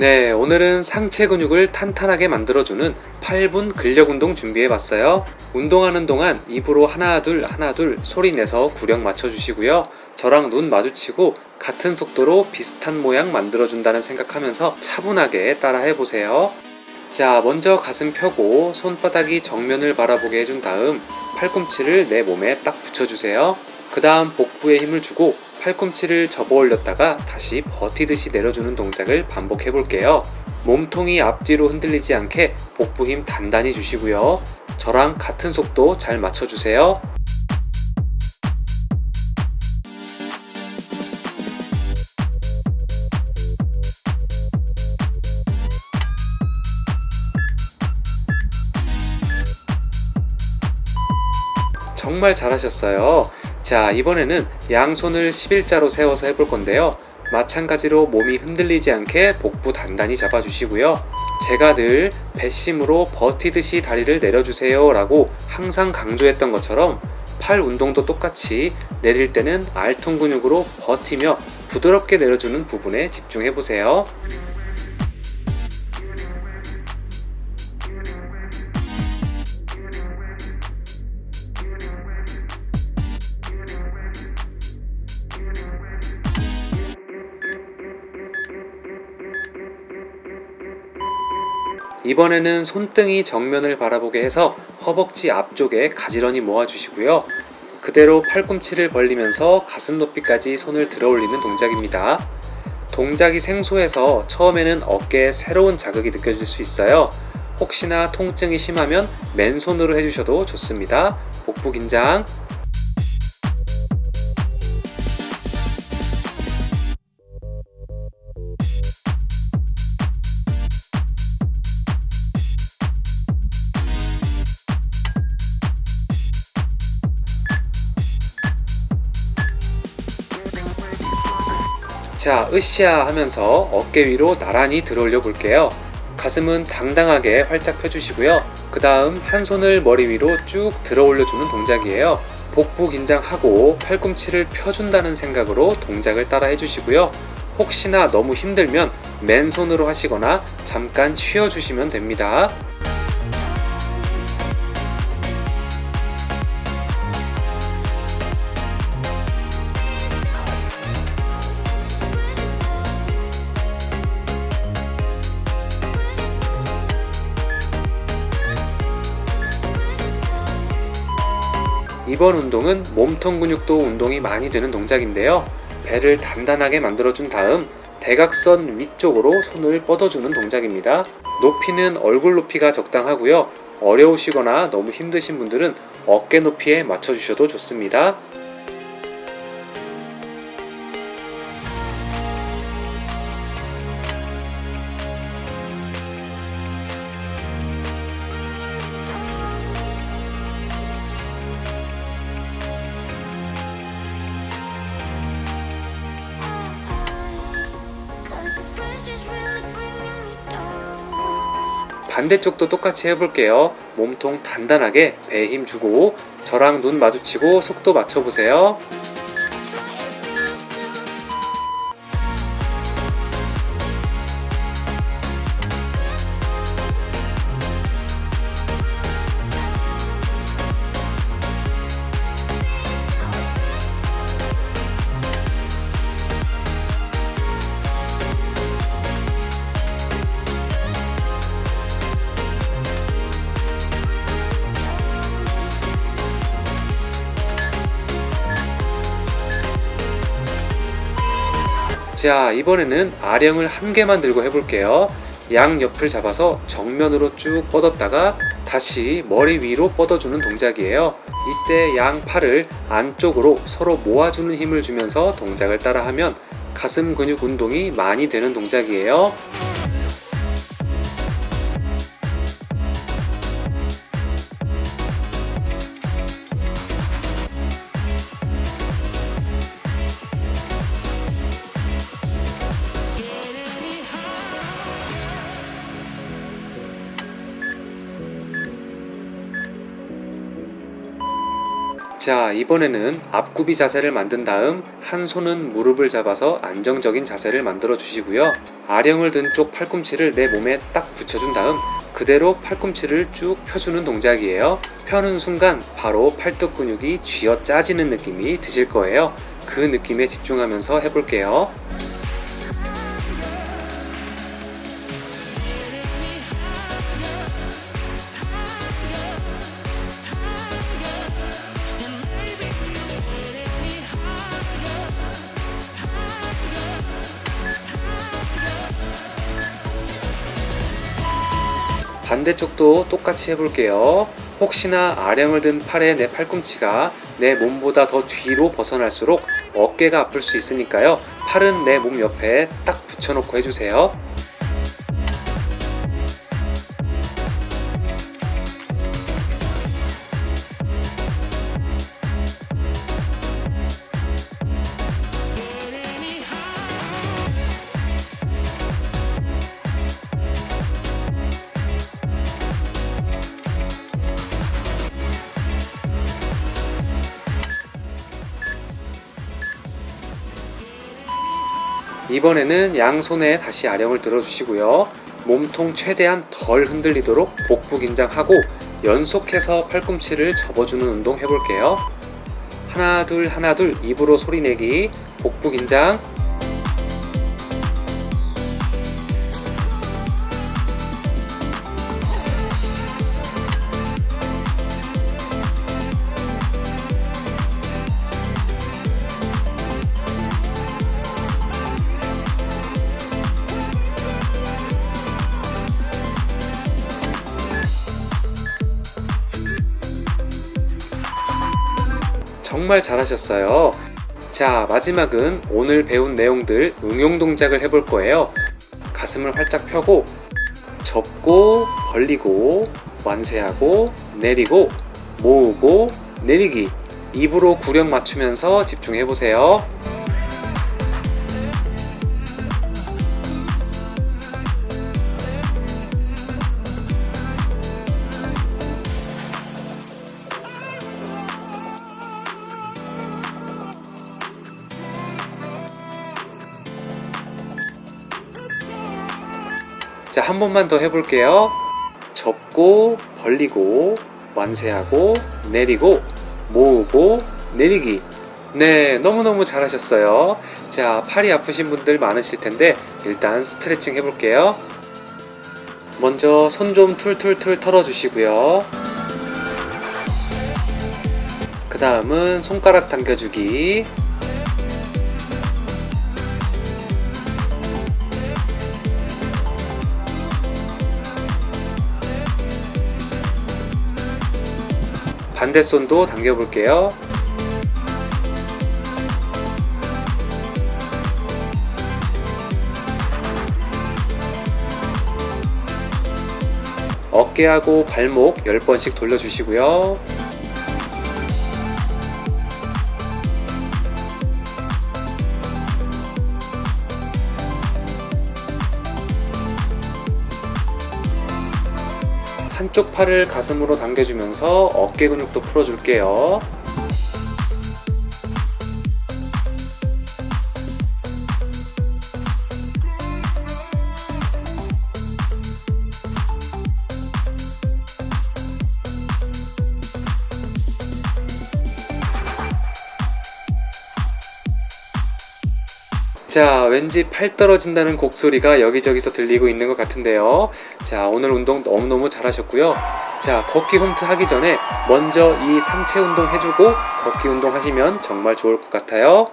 네, 오늘은 상체 근육을 탄탄하게 만들어주는 8분 근력 운동 준비해 봤어요. 운동하는 동안 입으로 하나 둘 하나 둘 소리 내서 구령 맞춰 주시고요. 저랑 눈 마주치고 같은 속도로 비슷한 모양 만들어 준다는 생각하면서 차분하게 따라 해 보세요. 자, 먼저 가슴 펴고 손바닥이 정면을 바라보게 해준 다음 팔꿈치를 내 몸에 딱 붙여주세요. 그 다음 복부에 힘을 주고 팔꿈치를 접어 올렸다가 다시 버티듯이 내려주는 동작을 반복해 볼게요. 몸통이 앞뒤로 흔들리지 않게 복부 힘 단단히 주시고요. 저랑 같은 속도 잘 맞춰주세요. 정말 잘하셨어요. 자, 이번에는 양손을 11자로 세워서 해볼 건데요. 마찬가지로 몸이 흔들리지 않게 복부 단단히 잡아주시고요. 제가 늘 배심으로 버티듯이 다리를 내려주세요 라고 항상 강조했던 것처럼 팔 운동도 똑같이 내릴 때는 알통 근육으로 버티며 부드럽게 내려주는 부분에 집중해 보세요. 이번에는 손등이 정면을 바라보게 해서 허벅지 앞쪽에 가지런히 모아주시고요. 그대로 팔꿈치를 벌리면서 가슴 높이까지 손을 들어 올리는 동작입니다. 동작이 생소해서 처음에는 어깨에 새로운 자극이 느껴질 수 있어요. 혹시나 통증이 심하면 맨손으로 해주셔도 좋습니다. 복부 긴장. 자, 으쌰 하면서 어깨 위로 나란히 들어올려 볼게요. 가슴은 당당하게 활짝 펴주시고요. 그 다음 한 손을 머리 위로 쭉 들어 올려주는 동작이에요. 복부 긴장하고 팔꿈치를 펴준다는 생각으로 동작을 따라 해주시고요. 혹시나 너무 힘들면 맨손으로 하시거나 잠깐 쉬어주시면 됩니다. 이번 운동은 몸통 근육도 운동이 많이 되는 동작인데요. 배를 단단하게 만들어준 다음 대각선 위쪽으로 손을 뻗어주는 동작입니다. 높이는 얼굴 높이가 적당하고요. 어려우시거나 너무 힘드신 분들은 어깨 높이에 맞춰주셔도 좋습니다. 반대쪽도 똑같이 해볼게요. 몸통 단단하게 배에 힘 주고 저랑 눈 마주치고 속도 맞춰보세요. 자, 이번에는 아령을 한 개만 들고 해볼게요. 양 옆을 잡아서 정면으로 쭉 뻗었다가 다시 머리 위로 뻗어주는 동작이에요. 이때 양 팔을 안쪽으로 서로 모아주는 힘을 주면서 동작을 따라하면 가슴 근육 운동이 많이 되는 동작이에요. 자, 이번에는 앞굽이 자세를 만든 다음 한 손은 무릎을 잡아서 안정적인 자세를 만들어 주시고요. 아령을 든 쪽 팔꿈치를 내 몸에 딱 붙여준 다음 그대로 팔꿈치를 쭉 펴주는 동작이에요. 펴는 순간 바로 팔뚝 근육이 쥐어 짜지는 느낌이 드실 거예요. 그 느낌에 집중하면서 해볼게요. 반대쪽도 똑같이 해볼게요. 혹시나 아령을 든 팔의 내 팔꿈치가 내 몸보다 더 뒤로 벗어날수록 어깨가 아플 수 있으니까요. 팔은 내 몸 옆에 딱 붙여놓고 해주세요. 이번에는 양손에 다시 아령을 들어주시고요. 몸통 최대한 덜 흔들리도록 복부 긴장하고 연속해서 팔꿈치를 접어주는 운동 해볼게요. 하나 둘 하나 둘 입으로 소리 내기 복부 긴장 정말 잘하셨어요. 자, 마지막은 오늘 배운 내용들 응용 동작을 해볼 거예요. 가슴을 활짝 펴고, 접고, 벌리고, 완세하고, 내리고, 모으고, 내리기. 입으로 구령 맞추면서 집중해 보세요. 자, 한 번만 더 해볼게요. 접고, 벌리고, 완세하고, 내리고, 모으고, 내리기. 네, 너무너무 잘하셨어요. 자, 팔이 아프신 분들 많으실 텐데, 일단 스트레칭 해볼게요. 먼저 손 좀 툴툴툴 털어주시고요. 그 다음은 손가락 당겨주기. 반대 손도 당겨 볼게요. 어깨하고 발목 10번씩 돌려주시고요. 한쪽 팔을 가슴으로 당겨주면서 어깨 근육도 풀어줄게요. 자, 왠지 팔 떨어진다는 곡소리가 여기저기서 들리고 있는 것 같은데요. 자, 오늘 운동 너무너무 잘하셨고요. 자, 걷기 홈트 하기 전에 먼저 이 상체 운동 해주고 걷기 운동 하시면 정말 좋을 것 같아요.